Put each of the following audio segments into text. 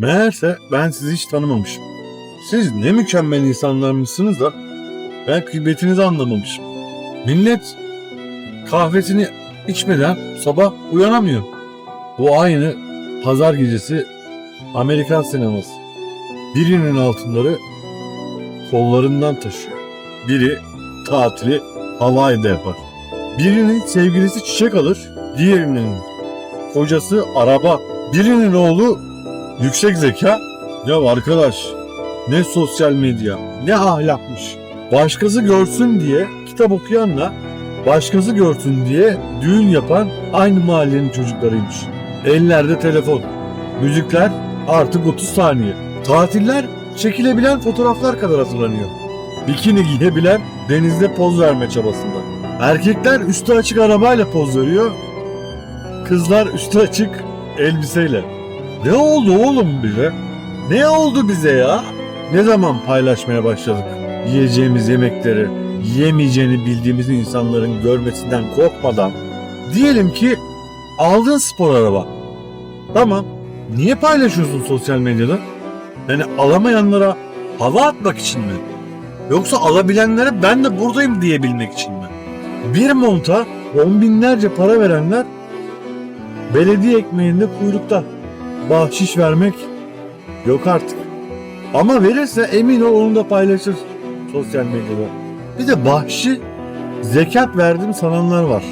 Meğerse ben sizi hiç tanımamışım. Siz ne mükemmel insanlarmışsınız da ben kıymetinizi anlamamışım. Millet kahvesini içmeden sabah uyanamıyor. Bu aynı pazar gecesi Amerikan sineması. Birinin altınları kollarından taşıyor. Biri tatili Hawaii'de yapar. Birinin sevgilisi çiçek alır, diğerinin kocası araba. Birinin oğlu yüksek zeka. Ya arkadaş ne sosyal medya ne ahlakmış. Başkası görsün diye kitap okuyanla başkası görsün diye düğün yapan aynı mahallenin çocuklarıymış. Ellerde telefon. Müzikler artık 30 saniye. Tatiller çekilebilen fotoğraflar kadar hazırlanıyor. Bikini giyebilen denizde poz verme çabasında. Erkekler üstü açık arabayla poz veriyor. Kızlar üstü açık elbiseyle. Ne oldu oğlum bize? Ne oldu bize ya? Ne zaman paylaşmaya başladık? Yiyeceğimiz yemekleri, yemeyeceğini bildiğimiz insanların görmesinden korkmadan. Diyelim ki aldın spor araba. Tamam. Niye paylaşıyorsun sosyal medyada? Yani alamayanlara hava atmak için mi? Yoksa alabilenlere ben de buradayım diyebilmek için mi? Bir monta on binlerce para verenler belediye ekmeğinde kuyrukta. Bahşiş vermek yok artık. Ama verirse emin ol onu da paylaşır sosyal medyada. Bir de bahşi zekat verdim sananlar var.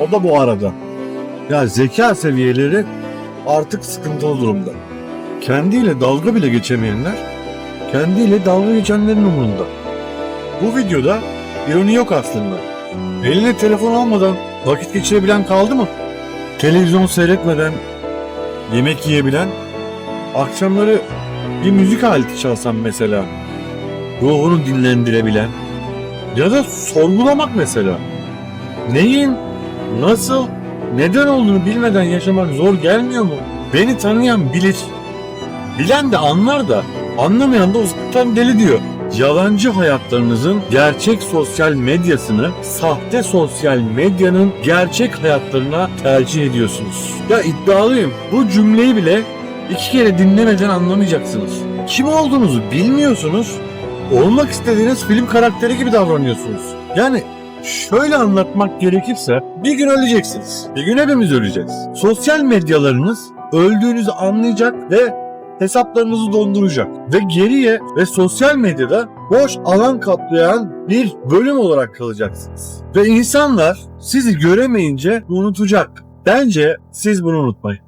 O da bu arada. Ya zeka seviyeleri artık sıkıntılı durumda. Kendiyle dalga bile geçemeyenler kendiyle dalga geçenlerin umurunda. Bu videoda ironi yok aslında. Eline telefon almadan vakit geçirebilen kaldı mı? Televizyon seyretmeden yemek yiyebilen, akşamları bir müzik aleti çalsam mesela, ruhunu dinlendirebilen ya da sorgulamak mesela. Neyin, nasıl, neden olduğunu bilmeden yaşamak zor gelmiyor mu? Beni tanıyan bilir. Bilen de anlar da anlamayan da uzaktan deli diyor. Yalancı hayatlarınızın gerçek sosyal medyasını sahte sosyal medyanın gerçek hayatlarına tercih ediyorsunuz. Ya iddialıyım bu cümleyi bile iki kere dinlemeden anlamayacaksınız. Kim olduğunuzu bilmiyorsunuz. Olmak istediğiniz film karakteri gibi davranıyorsunuz. Yani şöyle anlatmak gerekirse bir gün öleceksiniz. Bir gün hepimiz öleceğiz. Sosyal medyalarınız öldüğünüzü anlayacak ve hesaplarınızı donduracak. Ve geriye ve sosyal medyada boş alan kaplayan bir bölüm olarak kalacaksınız. Ve insanlar sizi göremeyince unutacak. Bence siz bunu unutmayın.